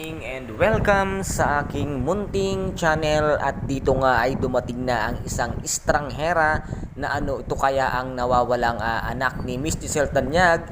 evening and welcome sa aking munting channel. At dito nga ay dumating na ang isang estranghera na ano ito kaya ang nawawalang ah, anak ni Miss Giselle Tanyag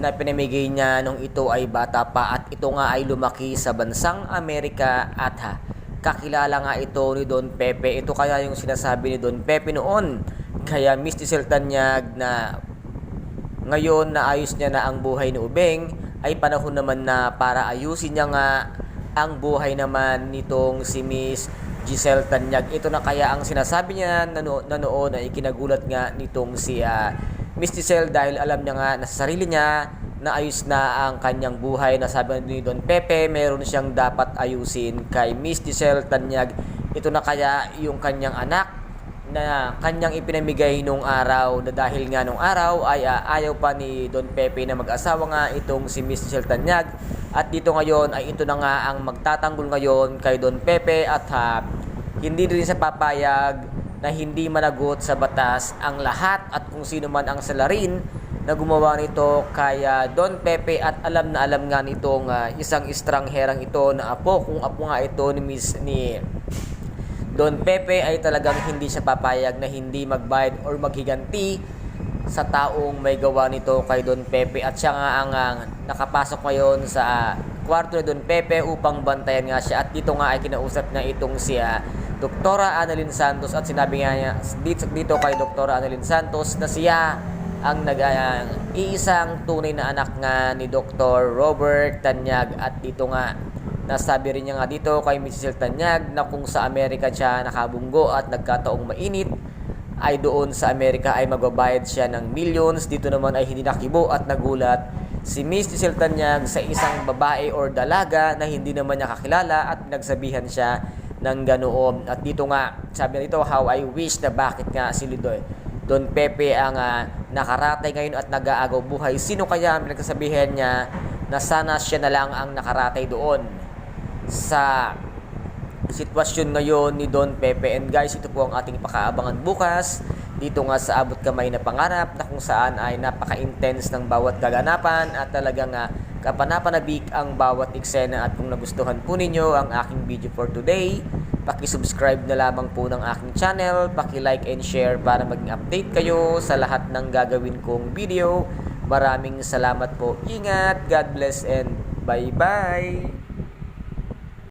na pinamigay niya nung ito ay bata pa. At ito nga ay lumaki sa bansang Amerika. At ha, kakilala nga ito ni Don Pepe. Ito kaya yung sinasabi ni Don Pepe noon. Kaya Miss Giselle Tanyag na ngayon na ayos niya na ang buhay ni Ubeng ay panahon naman na para ayusin niya nga ang buhay naman nitong si Miss Giselle Tanyag. Ito na kaya ang sinasabi niya na, no, na ikinagulat nga nitong si ah, Miss Giselle dahil alam niya nga na sa sarili niya na ayos na ang kanyang buhay na sabi ni Don Pepe meron siyang dapat ayusin kay Miss Giselle Tanyag. Ito na kaya yung kanyang anak na kanyang ipinamigay nung araw na dahil nga nung araw ay ah, ayaw pa ni Don Pepe na mag-asawa nga itong si Miss Michelle Tanyag. At dito ngayon ay ito na nga ang magtatanggol ngayon kay Don Pepe at ha, hindi rin sa papayag na hindi managot sa batas ang lahat at kung sino man ang salarin na gumawa nito kaya Don Pepe. At alam na alam nga nitong ah, isang estrangherang ito na apo. Kung apo nga ito ni Miss ni Don Pepe ay talagang hindi siya papayag na hindi magbayad or maghiganti sa taong may gawa nito kay Don Pepe. At siya nga ang ah, nakapasok ngayon sa kwarto ni Don Pepe upang bantayan nga siya. At dito nga ay kinausap niya itong si ah, Doktora Annalyn Santos. At sinabi nga niya dito, dito kay Doktora Annalyn Santos na siya ang nag ah, iisang tunay na anak nga ni Dr. Robert Tanyag. At dito nga Nasabi rin niya nga dito kay Mrs. Tanyag na kung sa Amerika siya nakabunggo at nagkataong mainit ay doon sa Amerika ay magbabayad siya ng millions. Dito naman ay hindi nakibo at nagulat si Giselle Tanyag sa isang babae or dalaga na hindi naman niya kakilala at nagsabihan siya ng ganoon. At dito nga, sabi niya dito, how I wish na bakit nga si Lidoy. Don Pepe ang ah, nakaratay ngayon at nag-aagaw buhay. Sino kaya ang pinagsasabihan niya na sana siya na lang ang nakaratay doon sa sitwasyon ngayon ni Don Pepe. And guys, ito po ang ating pakaabangan bukas. Dito nga sa abot kamay na pangarap na kung saan ay napaka-intense ng bawat gaganapan at talagang uh, kapanapanabik ang bawat eksena at kung nagustuhan po ninyo ang aking video for today, paki-subscribe na lamang po ng aking channel, paki-like and share para maging update kayo sa lahat ng gagawin kong video. Maraming salamat po. Ingat, God bless and bye-bye!